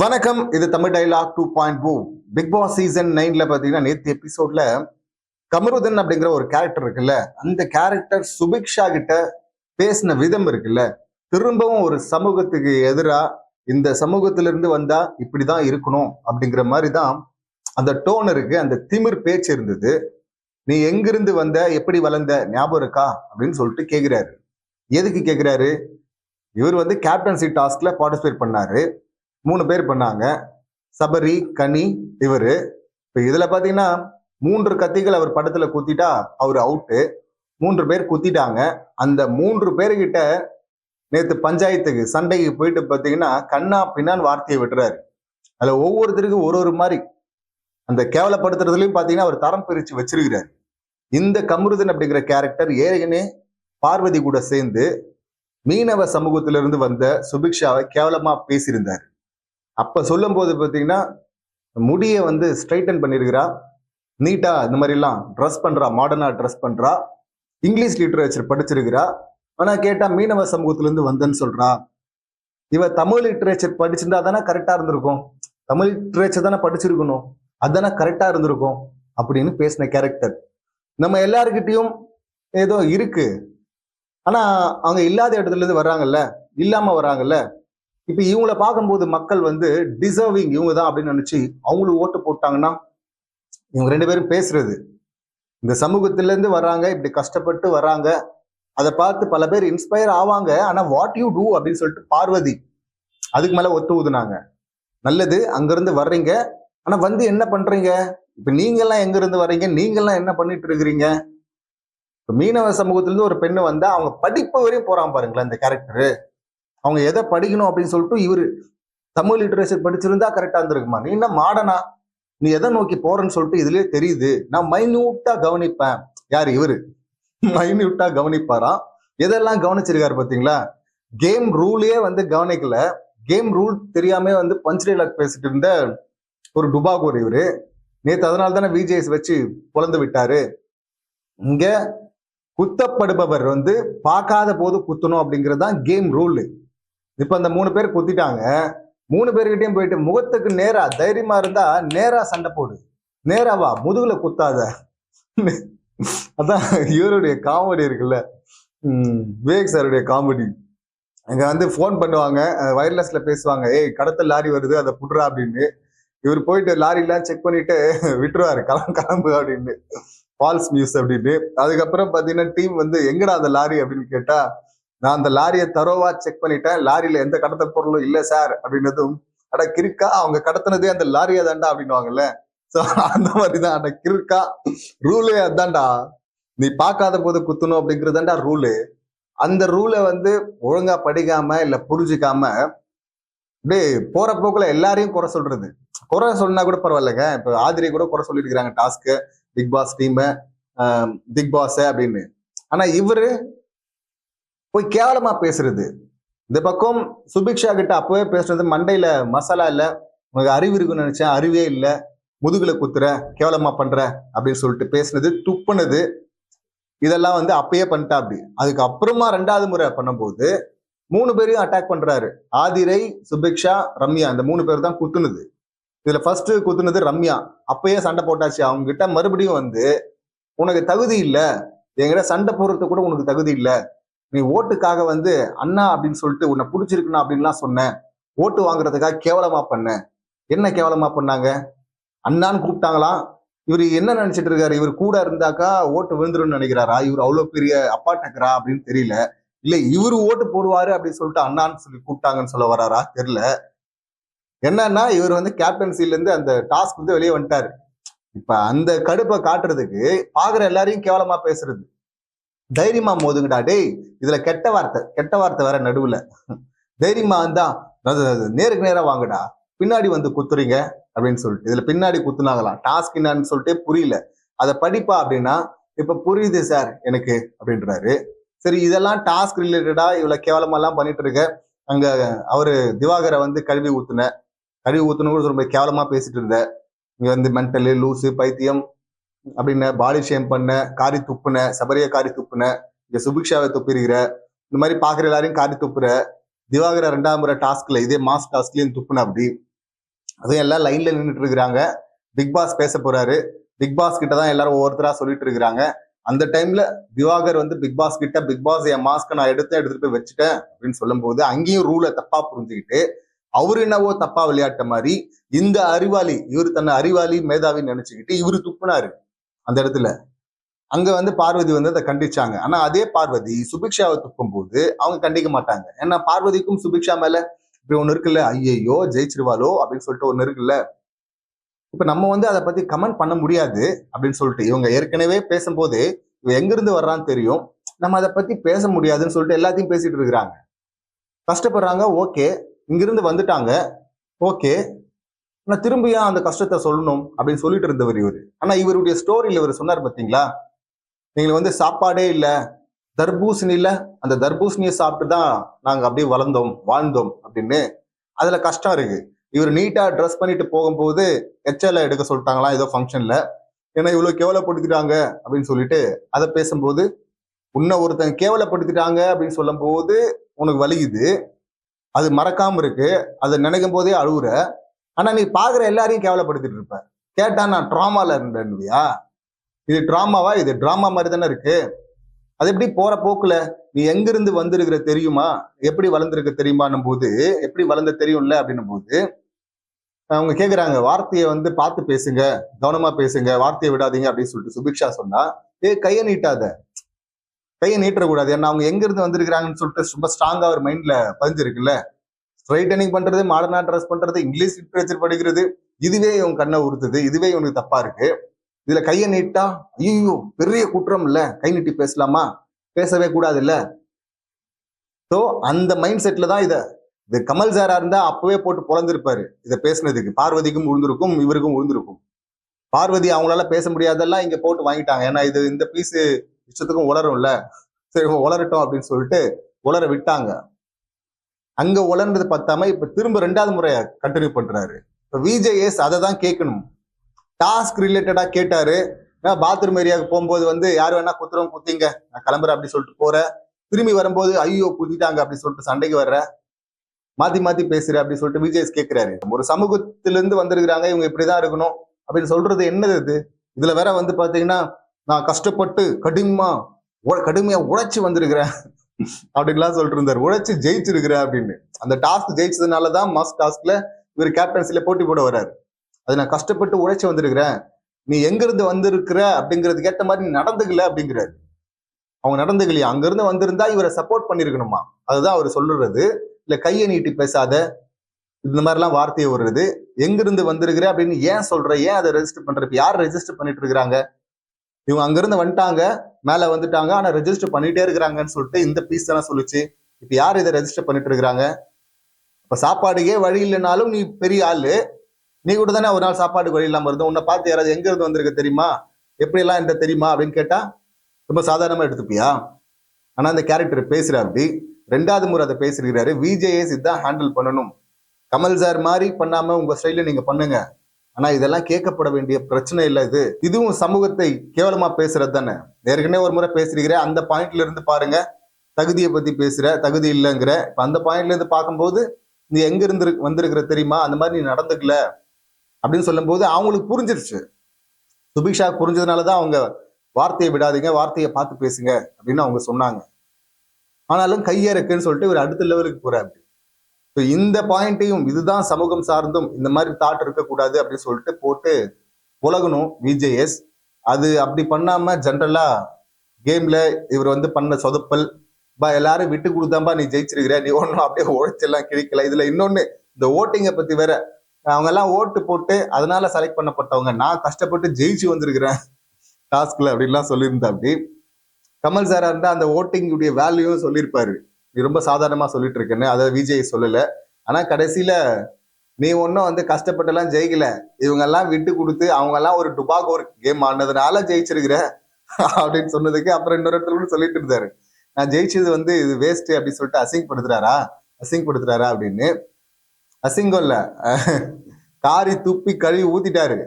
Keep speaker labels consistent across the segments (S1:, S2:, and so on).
S1: வணக்கம். இது Tamil dialogue two point two Bigg Boss season நைன்ல பாத்தீங்கன்னா நேத்து எபிசோட்ல கமருதன் அப்படிங்கிற ஒரு கேரக்டர் இருக்குல்ல அந்த கேரக்டர் சுபிக்ஷா கிட்ட பேசின விதம் இருக்குல்ல திரும்பவும் ஒரு சமூகத்துக்கு எதிரா இந்த சமூகத்திலிருந்து வந்தா இப்படிதான் இருக்கணும் அப்படிங்கிற மாதிரி தான் அந்த டோன் இருக்கு அந்த திமிர் பேச்சு இருந்தது. நீ எங்கிருந்து வந்த எப்படி வளர்ந்த ஞாபகம் இருக்கா அப்படின்னு சொல்லிட்டு கேட்கிறாரு எதுக்கு கேட்கிறாரு இவர் வந்து கேப்டன்சி டாஸ்க்ல பார்ட்டிசிபேட் பண்ணாரு. மூணு பேர் பண்ணாங்க சபரி கனி இவரு. இப்போ இதில் பார்த்தீங்கன்னா மூன்று கத்திகள் அவர் படத்துல குத்திட்டா அவர் அவுட்டு மூன்று பேர் குத்திட்டாங்க. அந்த மூன்று பேர்கிட்ட நேற்று பஞ்சாயத்துக்கு சண்டைக்கு போயிட்டு பார்த்தீங்கன்னா கண்ணா பின்னான்னு வார்த்தையை விட்டுறாரு. அதில் ஒவ்வொருத்தருக்கும் ஒரு ஒரு மாதிரி. அந்த கேவலப்படுத்துறதுலையும் பார்த்தீங்கன்னா அவர் தரம் பிரித்து வச்சிருக்கிறாரு. இந்த கமருதன் அப்படிங்கிற கேரக்டர் ஏற்கனவே பார்வதி கூட சேர்ந்து மீனவ சமூகத்திலிருந்து வந்த சுபிக்ஷாவை கேவலமா பேசியிருந்தார். அப்போ சொல்லும் போது பார்த்தீங்கன்னா முடியை வந்து ஸ்ட்ரைட்டன் பண்ணியிருக்கிறா நீட்டா இந்த மாதிரிலாம் ட்ரெஸ் பண்றா மாடர்னா ட்ரெஸ் பண்றா. இங்கிலீஷ் லிட்ரேச்சர் படிச்சிருக்கிறா. ஆனால் கேட்டா மீனவ சமூகத்திலேருந்து வந்தேன்னு சொல்றா. இவ தமிழ் லிட்ரேச்சர் படிச்சிருந்தா தானே கரெக்டா இருந்திருக்கும். தமிழ் லிட்ரேச்சர் தானே படிச்சிருக்கணும். அதானே கரெக்டா இருந்திருக்கும் அப்படின்னு பேசின கேரக்டர் நம்ம எல்லாருக்கிட்டையும் ஏதோ இருக்கு. ஆனா அவங்க இல்லாத இடத்துல இருந்து வர்றாங்கல்ல இல்லாம வராங்கல்ல இப்ப இவங்கள பார்க்கும்போது மக்கள் வந்து டிசர்விங் இவங்க தான் அப்படின்னு நினைச்சு அவங்களுக்கு ஓட்டு போட்டாங்கன்னா இவங்க ரெண்டு பேரும் பேசுறது. இந்த சமூகத்திலேருந்து வராங்க வர்றாங்க இப்படி கஷ்டப்பட்டு வர்றாங்க. அதை பார்த்து பல பேர் இன்ஸ்பயர் ஆவாங்க. ஆனா வாட் யூ டூ அப்படின்னு சொல்லிட்டு பார்வதி அதுக்கு மேல ஒத்து ஊதுனாங்க. நல்லது அங்கிருந்து வர்றீங்க. ஆனா வந்து என்ன பண்றீங்க? இப்ப நீங்க எங்கேருந்து எங்க இருந்து வர்றீங்க? நீங்கெல்லாம் என்ன பண்ணிட்டு இருக்கிறீங்க? இப்ப மீனவ சமூகத்திலிருந்து ஒரு பெண்ணு வந்தா அவங்க படிப்பு வரையும் போறான் பாருங்களேன் இந்த கேரக்டரு அவங்க எதை படிக்கணும் அப்படின்னு சொல்லிட்டு இவரு தமிழ் லிட்ரேச்சர் படிச்சிருந்தா கரெக்டாக இருந்திருக்குமா? நீ என்ன மாடனா? நீ எதை நோக்கி போறேன்னு சொல்லிட்டு இதுலயே தெரியுது. நான் மைன்யூட்டா கவனிப்பேன். யார்? இவரு. மைன்யூட்டா கவனிப்பாராம் எதெல்லாம் கவனிச்சிருக்காரு பாத்தீங்களா கேம் ரூலே வந்து கவனிக்கல. கேம் ரூல் தெரியாம வந்து பஞ்ச் டைலாக் பேசிட்டு இருந்த ஒரு டுபாகூர் இவரு. நேற்று அதனால தானே விஜேஎஸ் வச்சு பிறந்து விட்டாரு. இங்க குத்தப்படுபவர் வந்து பார்க்காத போது குத்தணும் அப்படிங்கிறது தான் கேம் ரூல் இப்ப அந்த மூணு பேர் குத்திட்டாங்க. மூணு பேர்கிட்டயும் போயிட்டு முகத்துக்கு நேரா தைரியமா இருந்தா நேரா சண்டை போடு. நேராவா முதுகுல குத்தாத. அதான் இவருடைய காமெடி இருக்குல்ல. உம் விவேக் சாருடைய காமெடி அங்க வந்து ஃபோன் பண்ணுவாங்க வயர்லெஸ்ல பேசுவாங்க ஏய் கடத்த லாரி வருது அதை புடுறா அப்படின்னு. இவர் போயிட்டு லாரிலாம் செக் பண்ணிட்டு விட்டுருவாரு கிளம்பு கிளம்பு அப்படின்னு. ஃபால்ஸ் நியூஸ் அப்படின்னு. அதுக்கப்புறம் பாத்தீங்கன்னா டீம் வந்து எங்கடா அந்த லாரி? அப்படின்னு கேட்டா நான் அந்த லாரியை தரோவா செக் பண்ணிட்டேன். லாரியில எந்த கடத்தல் பொருளும் இல்லை சார் அப்படின்னதும் அட கிறுக்கா அவங்க கடத்தினதே அந்த லாரியை தாண்டா அப்படின்னுவாங்கல்ல. சோ அந்த மாதிரிதான். அட கிறுக்கா ரூலே அதான்டா. நீ பார்க்காத போது குத்தணும் அப்படிங்கறதாண்டா ரூலு அந்த ரூலை வந்து ஒழுங்கா படிக்காம இல்ல புரிஞ்சுக்காம அப்படியே போற போக்குல எல்லாரையும் குறை சொல்றது. குறை சொன்னா கூட பரவாயில்லைங்க. இப்ப ஆதிரி கூட குறை சொல்லியிருக்கிறாங்க task Bigg Boss team Bigg Boss அப்படின்னு. ஆனா இவரு போய் கேவலமா பேசுறது. இந்த பக்கம் சுபிக்ஷா கிட்ட அப்பவே பேசுறது மண்டையில மசாலா இல்ல உனக்கு அறிவு இருக்குன்னு நினைச்சேன் அறிவே இல்ல முதுகுல குத்துற கேவலமா பண்ற அப்படின்னு சொல்லிட்டு பேசுனது துப்புனது. இதெல்லாம் வந்து அப்பயே பண்ணிட்டா அப்படி. அதுக்கு அப்புறமா ரெண்டாவது முறை பண்ணும்போது மூணு பேரையும் அட்டாக் பண்றாரு. ஆதிரை சுபிக்ஷா ரம்யா. இந்த மூணு பேர் தான் குத்துனது. இதுல ஃபர்ஸ்ட் குத்துனது ரம்யா. அப்பயே சண்டை போட்டாச்சு. அவங்க கிட்ட மறுபடியும் வந்து உனக்கு தகுதி இல்லை. என்கிட்ட சண்டை போடுறது கூட உனக்கு தகுதி இல்லை. நீ ஓட்டுக்காக வந்து அண்ணா அப்படின்னு சொல்லிட்டு உன்னை பிடிச்சிருக்குண்ணா அப்படின்லாம் சொன்னேன். ஓட்டு வாங்குறதுக்காக கேவலமா பண்ண என்ன கேவலமா பண்ணாங்க? அண்ணான்னு கூப்பிட்டாங்களாம் இவர் என்ன நினைச்சிட்டு இருக்காரு? இவர் கூட இருந்தாக்கா ஓட்டு விழுந்துரும்னு நினைக்கிறாரா? இவர் அவ்வளவு பெரிய அப்பா டக்கரா அப்படின்னு தெரியல. இல்ல இவரு ஓட்டு போடுவாரு அப்படின்னு சொல்லிட்டு அண்ணான்னு சொல்லி கூப்பிட்டாங்கன்னு சொல்ல வராரா? தெரியல. என்னன்னா இவர் வந்து கேப்டன்சில இருந்து அந்த டாஸ்க் வந்து வெளியே வந்துட்டாரு. இப்ப அந்த கடுப்பை காட்டுறதுக்கு பாக்குற எல்லாரையும் கேவலமா பேசுறது. தைரியமா மோதுங்கடா டேய் இதுல கெட்ட வார்த்தை கெட்ட வார்த்தை வேற நடுவுல. தைரியமா வந்தா நேருக்கு நேரா வாங்கடா. பின்னாடி வந்து குத்துறீங்க அப்படின்னு சொல்லிட்டு இதுல பின்னாடி குத்துனாங்களாம். டாஸ்க் என்னன்னு சொல்லிட்டு புரியல. அதை படிப்பா அப்படின்னா இப்ப புரியுது சார் எனக்கு அப்படின்றாரு. சரி இதெல்லாம் டாஸ்க் ரிலேட்டடா இவ்வளவு கேவலமா எல்லாம் பண்ணிட்டு இருக்க. அங்க அவரு திவாகரை வந்து கழுவி ஊத்துன. கழுவி ஊத்துன கூட ரொம்ப கேவலமா பேசிட்டு இருந்த. இங்க வந்து மென்டலு லூசு பைத்தியம் அப்படின்னு பாடி ஷேம் பண்ண காரி துப்புன சபரிய காரி துப்புன இங்க சுபிக்ஷாவை துப்பிருக்கிற இந்த மாதிரி பாக்குற எல்லாரையும் காரி துப்புற திவாகர ரெண்டாம் முறை டாஸ்க்ல இதே மாஸ் டாஸ்க்லயும் துப்புன அப்படி. அதுவும் எல்லாம் லைன்ல நின்றுட்டு இருக்கிறாங்க. பிக் பாஸ் பேச போறாரு. பிக் பாஸ் கிட்ட தான் எல்லாரும் ஒவ்வொருத்தரா சொல்லிட்டு இருக்கிறாங்க. அந்த டைம்ல திவாகர் வந்து பிக் பாஸ் கிட்ட பிக் பாஸ் என் மாஸ்க்கை நான் எடுத்து எடுத்துட்டு போய் வச்சுட்டேன் அப்படின்னு சொல்லும் போது அங்கேயும் ரூலை தப்பா புரிஞ்சுக்கிட்டு அவரு என்னவோ தப்பா விளையாட்ட மாதிரி இந்த அறிவாளி இவர் தன்னை அறிவாளி மேதாவின்னு நினைச்சுக்கிட்டு இவரு துப்புனாரு. அந்த இடத்துல. அங்க வந்து பார்வதி வந்து அதை கண்டிச்சாங்க. ஆனா அதே பார்வதி சுபிக்ஷாவை துப்பும் போது அவங்க கண்டிக்க மாட்டாங்க. ஏன்னா பார்வதிக்கும் சுபிக்ஷா மேல இப்படி ஒண்ணு இருக்குல்ல? ஐயையோ ஜெயிச்சிருவாளோ? அப்படின்னு சொல்லிட்டு ஒண்ணு இருக்குல்ல? இப்ப நம்ம வந்து அதை பத்தி கமெண்ட் பண்ண முடியாது அப்படின்னு சொல்லிட்டு இவங்க ஏற்கனவே பேசும்போது இவன் எங்கிருந்து வர்றான்னு தெரியும். நம்ம அதை பத்தி பேச முடியாதுன்னு சொல்லிட்டு எல்லாத்தையும் பேசிட்டு இருக்கிறாங்க. கஷ்டப்படுறாங்க ஓகே. இங்கிருந்து வந்துட்டாங்க ஓகே. ஆனா திரும்பியா அந்த கஷ்டத்தை சொல்லணும் அப்படின்னு சொல்லிட்டு இருந்தவர் இவர். ஆனா இவருடைய ஸ்டோரியில் இவர் சொன்னார் பார்த்தீங்களா நீங்கள் வந்து சாப்பாடே இல்ல தர்பூசணியில அந்த தர்பூசணியை சாப்பிட்டு தான் நாங்கள் அப்படியே வளர்ந்தோம் வாழ்ந்தோம் அப்படின்னு அதுல கஷ்டம் இருக்கு. இவர் நீட்டா ட்ரெஸ் பண்ணிட்டு போகும்போது எச்எல்ல எடுக்க சொல்லிட்டாங்களாம் ஏதோ ஃபங்க்ஷன்ல ஏன்னா இவ்வளோ கேவலப்படுத்திட்டாங்க அப்படின்னு சொல்லிட்டு அதை பேசும்போது உன்னை ஒருத்தன் கேவலப்படுத்திட்டாங்க அப்படின்னு சொல்லும் போது உனக்கு வலிக்குது. அது மறக்காம இருக்கு. அதை நினைக்கும் போதே அழுகுற ஆனா நீ பாக்குற எல்லாரையும் கேவலப்படுத்திட்டு இருப்ப. கேட்டா நான் ட்ராமால இருந்தேன்வியா இது ட்ராமாவா? இது ட்ராமா மாதிரி தானே இருக்கு. அது எப்படி போற போக்குல? நீ எங்கிருந்து வந்திருக்கிற தெரியுமா? எப்படி வளர்ந்துருக்க தெரியுமான்னும் போது எப்படி வளர்ந்த தெரியும்ல அப்படின்னும் போது அவங்க கேக்குறாங்க வார்த்தையை வந்து பார்த்து பேசுங்க. கவனமா பேசுங்க. வார்த்தையை விடாதீங்க. அப்படின்னு சொல்லிட்டு சுபிக்ஷா சொன்னா ஏ கையை நீட்டாத. கையை நீட்டக்கூடாது. ஏன்னா அவங்க எங்க இருந்து வந்திருக்கிறாங்கன்னு சொல்லிட்டு ரொம்ப ஸ்ட்ராங்கா ஒரு மைண்ட்ல பதிஞ்சிருக்குல்ல. ஸ்ட்ரைட்டனிங் பண்றது மாடர்னா ட்ரெஸ் பண்றது இங்கிலீஷ் லிட்ரேச்சர் படிக்கிறது இதுவே இவன் கண்ணை உறுத்துது இதுவே இவனுக்கு தப்பா இருக்கு. இதுல கையை நீட்டா ஐயோ பெரிய குற்றம் இல்ல. கை நீட்டி பேசலாமா? பேசவே கூடாது இல்ல ஸோ அந்த மைண்ட் செட்ல தான் இத இது கமல் சாரா இருந்தா அப்பவே போட்டு பொழந்திருப்பாரு. இதை பேசுனதுக்கு. பார்வதிக்கும் உழுந்திருக்கும் இவருக்கும் உழுந்திருக்கும். பார்வதி அவங்களால பேச முடியாதெல்லாம் இங்க போட்டு வாங்கிட்டாங்க. ஏன்னா இது இந்த பீஸ் இஷ்டத்துக்கும் உளரும்ல. சரி உளரட்டும் அப்படின்னு சொல்லிட்டு உளர விட்டாங்க. அங்க உளர்ந்தது பத்தாம இப்ப திரும்ப ரெண்டாவது முறைய கண்டினியூ பண்றாரு. இப்ப விஜேஎஸ் அதை தான் கேட்கணும். டாஸ்க் ரிலேட்டடா கேட்டாரு. பாத்ரூம் ஏரியாவுக்கு போகும்போது வந்து யார் வேணா குத்துறோம் குத்திங்க. நான் கிளம்புறேன் அப்படின்னு சொல்லிட்டு போறேன். திரும்பி வரும்போது ஐயோ குத்திட்டாங்க அப்படின்னு சொல்லிட்டு சண்டைக்கு வர்ற. மாத்தி மாத்தி பேசுற அப்படின்னு சொல்லிட்டு விஜேஎஸ் கேட்கிறாரு ஒரு சமூகத்திலிருந்து வந்திருக்கிறாங்க இவங்க இப்படிதான் இருக்கணும் அப்படின்னு சொல்றது என்னது இது? இதுல வேற வந்து பாத்தீங்கன்னா நான் கஷ்டப்பட்டு கடுமா கடுமையா உழைச்சு வந்திருக்கிறேன். அப்படின்லாம் சொல்லிட்டு இருந்தார் உழைச்சு ஜெயிச்சிருக்கிறேன் அப்படின்னு. அந்த டாஸ்க் ஜெயிச்சதுனாலதான் மாஸ் டாஸ்க்ல இவர் கேப்டன்சில போட்டி போட வர்றாரு. அது நான் கஷ்டப்பட்டு உழைச்சு வந்திருக்கிறேன். நீ எங்கிருந்து வந்திருக்கிற அப்படிங்கிறதுக்கு ஏற்ற மாதிரி நீ நடந்துக்கல அப்படிங்கிறாரு. அவங்க நடந்துக்கலையா. அங்க இருந்து வந்திருந்தா இவரை சப்போர்ட் பண்ணிருக்கணுமா? அதுதான் அவர் சொல்றது இல்ல கையை நீட்டி பேசாத. இந்த மாதிரிலாம் வார்த்தையை வருது எங்கிருந்து வந்திருக்கிற அப்படின்னு ஏன் சொல்ற? ஏன் அதை ரெஜிஸ்டர் பண்ற? இப்ப யார் ரெஜிஸ்டர் பண்ணிட்டு இருக்கிறாங்க? இவங்க அங்கிருந்து வந்துட்டாங்க மேல வந்துட்டாங்க. ஆனா ரெஜிஸ்டர் பண்ணிட்டே இருக்கிறாங்கன்னு சொல்லிட்டு இந்த பீஸ் தானே சொல்லுச்சு. இப்ப யார் இதை ரெஜிஸ்டர் பண்ணிட்டு இருக்கிறாங்க? இப்ப சாப்பாடுக்கே வழி இல்லைனாலும் நீ பெரிய ஆளு. நீ கூட தானே ஒரு நாள் சாப்பாடுக்கு வழி இல்லாம இருந்தோம் உன்னை பார்த்து யாராவது எங்க இருந்து வந்திருக்க தெரியுமா? எப்படி எல்லாம் தெரியுமா? அப்படின்னு கேட்டா ரொம்ப சாதாரணமா எடுத்துப்பியா? ஆனா அந்த கேரக்டர் பேசுறாரு அப்படி. ரெண்டாவது முறை அதை பேசிருக்கிறாரு விஜேஎஸ் இதான் ஹேண்டில் பண்ணணும். கமல் சார் மாதிரி பண்ணாம உங்க ஸ்டைல நீங்க பண்ணுங்க. ஆனா இதெல்லாம் கேட்கப்பட வேண்டிய பிரச்சனை இல்லை இது. இதுவும் சமூகத்தை கேவலமா பேசுறது தானே. ஏற்கனவே ஒரு முறை பேசிருக்கிற அந்த பாயிண்ட்ல இருந்து பாருங்க. தகுதியை பத்தி பேசுற தகுதி இல்லைங்கிற. இப்ப அந்த பாயிண்ட்ல இருந்து பார்க்கும்போது நீ எங்க இருந்து வந்திருக்கிற தெரியுமா? அந்த மாதிரி நீ நடந்துக்கல. அப்படின்னு சொல்லும்போது அவங்களுக்கு புரிஞ்சிருச்சு. சுபிக்ஷா புரிஞ்சதுனாலதான் அவங்க வார்த்தையை விடாதீங்க வார்த்தையை பார்த்து பேசுங்க அப்படின்னு அவங்க சொன்னாங்க. ஆனாலும் கையறக்குன்னு சொல்லிட்டு இவர் அடுத்த லெவலுக்கு போறாரு. ஸோ இந்த பாயிண்ட்டையும் இதுதான் சமூகம் சார்ந்தும் இந்த மாதிரி தாட் இருக்கக்கூடாது அப்படின்னு சொல்லிட்டு போட்டு உலகணும் விஜேஎஸ் அது அப்படி பண்ணாம ஜென்ரலா கேம்ல இவர் வந்து பண்ண சொதப்பல் பா எல்லாரும் விட்டு கொடுத்தாம்பா நீ ஜெயிச்சிருக்கிற நீ ஒன்றும் அப்படியே உழைச்செல்லாம் கிழிக்கல. இதுல இன்னொன்னு இந்த ஓட்டிங்கை பத்தி வேற அவங்க எல்லாம் ஓட்டு போட்டு அதனால செலக்ட் பண்ணப்பட்டவங்க. நான் கஷ்டப்பட்டு ஜெயிச்சு வந்திருக்கிறேன் டாஸ்க்ல அப்படின்லாம் சொல்லியிருந்தா அப்படி. கமல் சாரா இருந்தா அந்த ஓட்டிங்குடைய வேல்யூவும் சொல்லியிருப்பாரு. நீ ரொம்ப சாதாரணமா சொல்லிட்டு இருக்கேன்னு அதை விஜய் சொல்லல. ஆனா கடைசியில நீ ஒன்றும் வந்து கஷ்டப்பட்டெல்லாம் ஜெயிக்கல. இவங்க எல்லாம் விட்டு கொடுத்து அவங்க எல்லாம் ஒரு டுபாகோ கேம் ஆனதுனால ஜெயிச்சிருக்கிற அப்படின்னு சொன்னதுக்கு அப்புறம் இன்னொரு இடத்துல கூட சொல்லிட்டு இருந்தாரு. நான் ஜெயிச்சது வந்து இது வேஸ்ட் அப்படின்னு சொல்லிட்டு அசிங்கப்படுத்துறாரா அசிங்கப்படுத்துறாரா அப்படின்னு. அசிங்கம் இல்ல. காரி துப்பி கழுவி ஊத்திட்டாரு.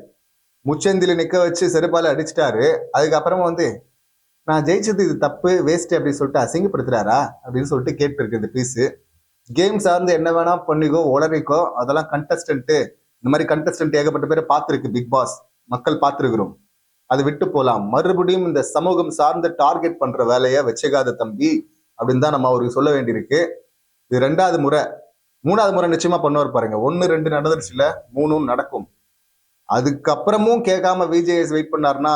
S1: முச்சந்தில நிக்க வச்சு செருப்பால அடிச்சிட்டாரு. அதுக்கப்புறமா வந்து நான் ஜெயிச்சது இது தப்பு வேஸ்ட் அப்படின்னு சொல்லிட்டு அசிங்கப்படுத்துறாரா அப்படின்னு சொல்லிட்டு கேட்டு பீஸு இந்த கேம் சார்ந்து என்ன வேணா பண்ணிக்கோ உளறிக்கோ அதெல்லாம் கண்டஸ்டன்ட்டு இந்த மாதிரி கண்டஸ்டன்ட் ஏகப்பட்ட பேரை பார்த்துருக்கு பிக் பாஸ் மக்கள் பார்த்துருக்குறோம். அது விட்டு போகலாம் மறுபடியும் இந்த சமூகம் சார்ந்த டார்கெட் பண்ற வேலையை வச்சுக்காத தம்பி அப்படின்னு தான் நம்ம அவருக்கு சொல்ல வேண்டியிருக்கு. இது ரெண்டாவது முறை. மூணாவது முறை நிச்சயமா பண்ணுவார் பாருங்க. ஒன்று ரெண்டு நடந்துருச்சுல மூணும் நடக்கும். அதுக்கப்புறமும் கேட்காம விஜேஎஸ் வெயிட் பண்ணாருன்னா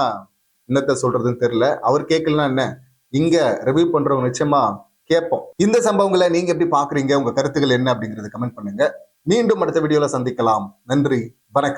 S1: என்னத்த சொல்றதுன்னு தெரியல. அவர் கேட்கலன்னா என்ன? இங்க ரிவ்யூ பண்றவங்க நிச்சயமா கேட்போம். இந்த சம்பவங்களை நீங்க எப்படி பாக்குறீங்க? உங்க கருத்துக்கள் என்ன அப்படிங்கறத கமெண்ட் பண்ணுங்க. மீண்டும் அடுத்த வீடியோல சந்திக்கலாம். நன்றி. வணக்கம்.